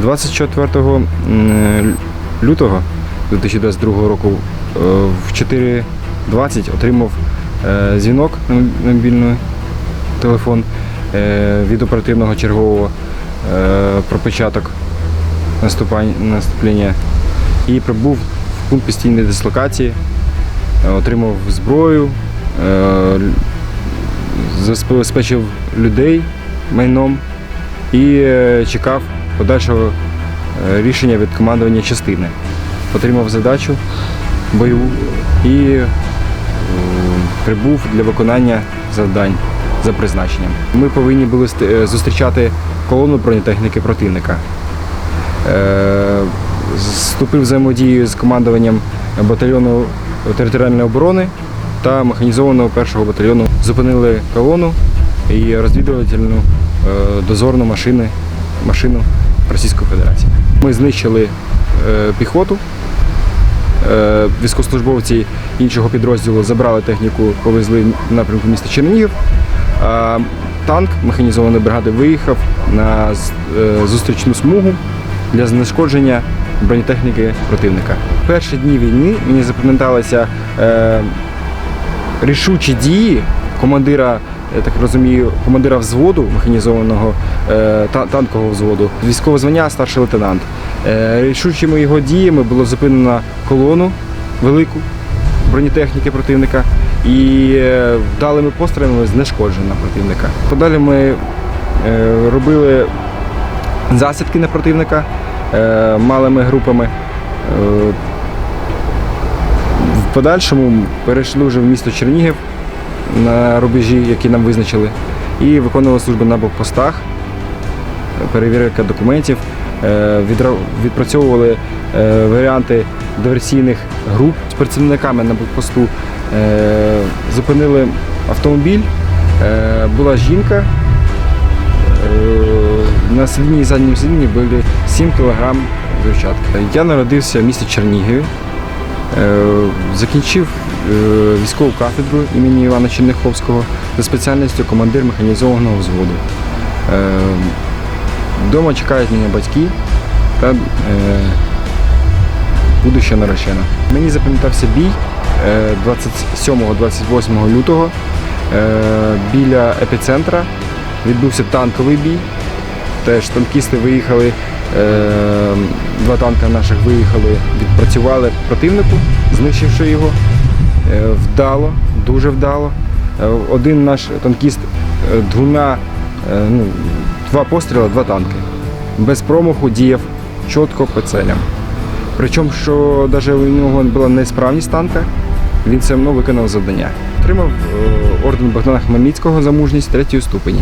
24 лютого 2022 року е, в 4.20 отримав е, дзвінок на мобільний телефон е, від оперативного чергового про початок наступлення. І прибув в пункт постійної дислокації, отримав зброю, забезпечив людей майном і чекав подальшого е, рішення від командування частини. Отримав задачу бойову і е, прибув для виконання завдань за призначенням. Ми повинні були е, зустрічати колону бронетехніки противника. Вступив взаємодію з командуванням батальйону територіальної оборони та механізованого першого батальйону. Зупинили колону і розвідувальну дозорну машини, машину Російської Федерації. Ми знищили е, піхоту. Е, Військовослужбовці іншого підрозділу забрали техніку, повезли в напрямку міста Чернігів. Танк механізованої бригади виїхав на е, зустрічну смугу для знешкодження бронетехніки противника. Перші дні війни мені запам'яталися рішучі дії командира, я так розумію, командира взводу механізованого е, та- танкового взводу, військове звання старший лейтенант. Е, рішучими його діями було зупинено колону велику бронетехніки противника і е, вдалими пострілами знешкоджено противника. Подалі ми робили засідки на противника малими групами. В подальшому перейшли вже в місто Чернігів на рубежі, які нам визначили, і виконували службу на блокпостах, перевірка документів, е, відпрацьовували е, варіанти диверсійних груп з працівниками на блокпосту. Е, Зупинили автомобіль, була жінка. На сидінні і задньому сидінні були 7 кг дівчатка. Я народився в місті Чернігові. Е, Закінчив військову кафедру імені Івана Черняховського за спеціальністю командир механізованого взводу. Е, Вдома чекають мене батьки та е, будуща наречена. Мені запам'ятався бій е, 27-28 лютого е, біля епіцентра. Відбувся танковий бій. Теж танкісти виїхали, е, два танка наших виїхали, відпрацювали противнику, знищивши його. Е, вдало, дуже вдало. Е, один наш танкіст е, двома, ну, два постріли, два танки. Без промаху діяв чітко по целям. Причому, що навіть у нього була несправність танка, він все одно виконав завдання. Отримав орден Богдана Хмельницького за мужність третьої ступені.